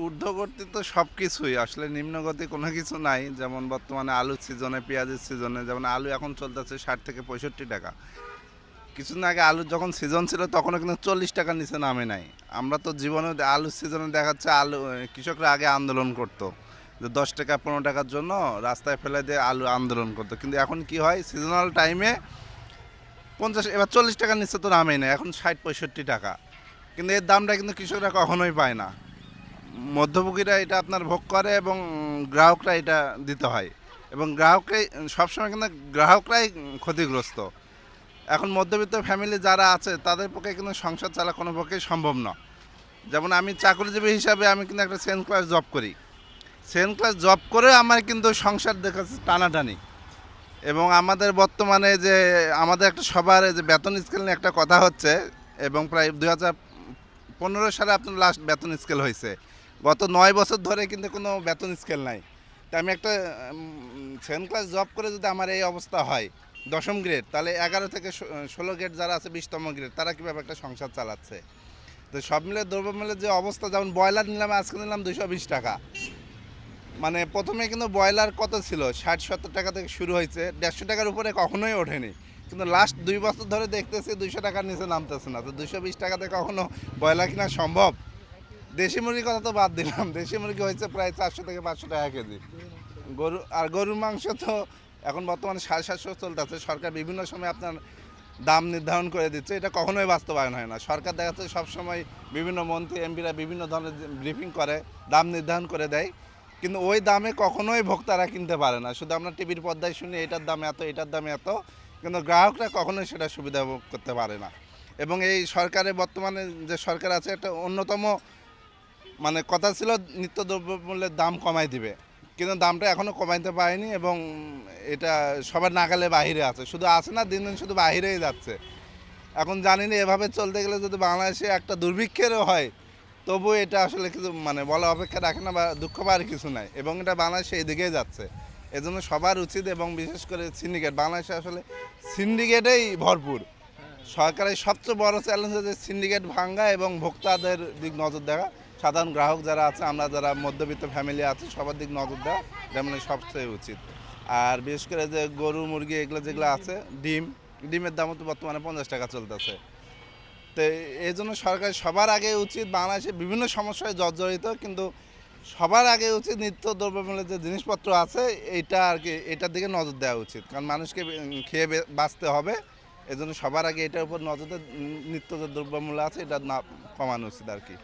ঊর্ধ্বগতি তো সব কিছুই আসলে নিম্নগতি কোনো কিছু নাই। যেমন বর্তমানে আলুর সিজনে পেঁয়াজের সিজনে যেমন আলু এখন চলতেছে ষাট থেকে পঁয়ষট্টি টাকা। কিছুদিন আগে আলুর যখন সিজন ছিল, তখনও কিন্তু চল্লিশ টাকার নিচে নামে নাই। আমরা তো জীবনে আলুর সিজনে দেখাচ্ছে আলু কৃষকরা আগে আন্দোলন করতো। যে দশ টাকা, পনেরো টাকার জন্য রাস্তায় ফেলে দিয়ে আলু আন্দোলন করতো। কিন্তু এখন কি হয়? সিজনাল টাইমে পঞ্চাশ, এবার চল্লিশ টাকার নিচে তো নামেই না এখন ষাট, পঁয়ষট্টি টাকা। কিন্তু এর দামটা কিন্তু কৃষকরা কখনোই পায় না। মধ্যভোগীরা এটা আপনার ভোগ করে এবং গ্রাহকরা এটা দিতে হয়। এবং গ্রাহকরাই সবসময় কিন্তু গ্রাহকরাই ক্ষতিগ্রস্ত। এখন মধ্যবিত্ত ফ্যামিলি যারা আছে, তাদের পক্ষে কিন্তু সংসার চালা কোনো পক্ষেই সম্ভব না। যেমন আমি চাকরিজীবী হিসাবে আমি কিন্তু একটা সেকেন্ড ক্লাস জব করি। সেকেন্ড ক্লাস জব করে আমার কিন্তু সংসার দেখাচ্ছে টানাটানি। এবং আমাদের বর্তমানে যে, আমাদের একটা সবার যে বেতন স্কেল নিয়ে একটা কথা হচ্ছে এবং প্রায় দু হাজার পনেরো সালে আপনার লাস্ট বেতন স্কেল হয়েছে। গত নয় বছর ধরে কিন্তু কোনো বেতন স্কেল নাই। তা আমি একটা সেকেন্ড ক্লাস জব করে যদি আমার এই অবস্থা হয়, দশম গ্রেড তাহলে এগারো থেকে ষোলো গ্রেড যারা আছে, বিশতম গ্রেড তারা কীভাবে একটা সংসার চালাচ্ছে? তো সব মিলে দ্রব্য দ্রব্যমূল্যের যে অবস্থা, যেমন ব্রয়লার নিলাম, আজকে নিলাম দুশো বিশ টাকা। মানে প্রথমে কিন্তু ব্রয়লার কত ছিল? ষাট, সত্তর টাকা থেকে শুরু হয়েছে, দেড়শো টাকার উপরে কখনোই ওঠেনি। কিন্তু লাস্ট দুই বছর ধরে দেখতেছি দুইশো টাকার নিচে নামতেছে না। তো দুশো বিশ টাকাতে কখনো ব্রয়লার কিনা সম্ভব? দেশি মুরগির কথা তো বাদ দিলাম। দেশি মুরগি হয়েছে প্রায় চারশো থেকে পাঁচশো টাকা কেজি। গরু, আর গরুর মাংস তো এখন বর্তমানে সাড়ে সাতশো চলতেছে সরকার বিভিন্ন সময় আপনার দাম নির্ধারণ করে দিচ্ছে। এটা কখনোই বাস্তবায়ন হয় না। সরকার দেখা যাচ্ছে সবসময় বিভিন্ন মন্ত্রী, এমপিরা বিভিন্ন ধরনের ব্রিফিং করে, দাম নির্ধারণ করে দেয়। কিন্তু ওই দামে কখনোই ভোক্তারা কিনতে পারে না। শুধু আমরা টিভির পর্দায় শুনি, এটার দাম এত, এটার দাম এত। কিন্তু গ্রাহকরা কখনোই সেটা সুবিধা ভোগ করতে পারে না। এবং এই সরকারে বর্তমানে যে সরকার আছে, একটা অন্যতম মানে কথা ছিল নিত্য দ্রব্যমূল্যের দাম কমাই দিবে। কিন্তু দামটা এখনও কমাইতে পারেনি এবং এটা সবার নাগালে বাহিরে আছে। শুধু আছে না, দিন দিন শুধু বাহিরেই যাচ্ছে। এখন জানি না, এভাবে চলতে গেলে যদি বাংলাদেশে একটা দুর্ভিক্ষেরও হয়, তবু এটা আসলে কিছু মানে বলা অপেক্ষা রাখে না বা দুঃখ পাওয়ার কিছু নাই। এবং এটা বাংলাদেশে এদিকেই যাচ্ছে। এজন্য সবার উচিত এবং বিশেষ করে সিন্ডিকেট, বাংলাদেশে আসলে সিন্ডিকেটেই ভরপুর। সরকারের সবচেয়ে বড় চ্যালেঞ্জ হচ্ছে সিন্ডিকেট ভাঙ্গা এবং ভোক্তাদের দিক নজর দেওয়া সাধারণ গ্রাহক যারা আছে, আমরা যারা মধ্যবিত্ত ফ্যামিলি আছে, সবার দিক নজর দেওয়া যেমন সবচেয়ে উচিত। আর বিশেষ করে যে গরু, মুরগি এগুলো যেগুলো আছে, ডিম, ডিমের দামও তো বর্তমানে পঞ্চাশ টাকা চলতেছে। তো এই জন্য সরকার সবার আগে উচিত বাংলাদেশে বিভিন্ন সমস্যায় জর্জরিত, কিন্তু সবার আগে উচিত নিত্য দ্রব্যমূল্যের যে জিনিসপত্র আছে, এইটা আর কি, এটার দিকে নজর দেওয়া উচিত। কারণ মানুষকে খেয়ে বাঁচতে হবে। এজন্য সবার আগে এটার উপর নজর নিত্য যে দ্রব্যমূল্য আছে, এটা না কমানো উচিত আর কি।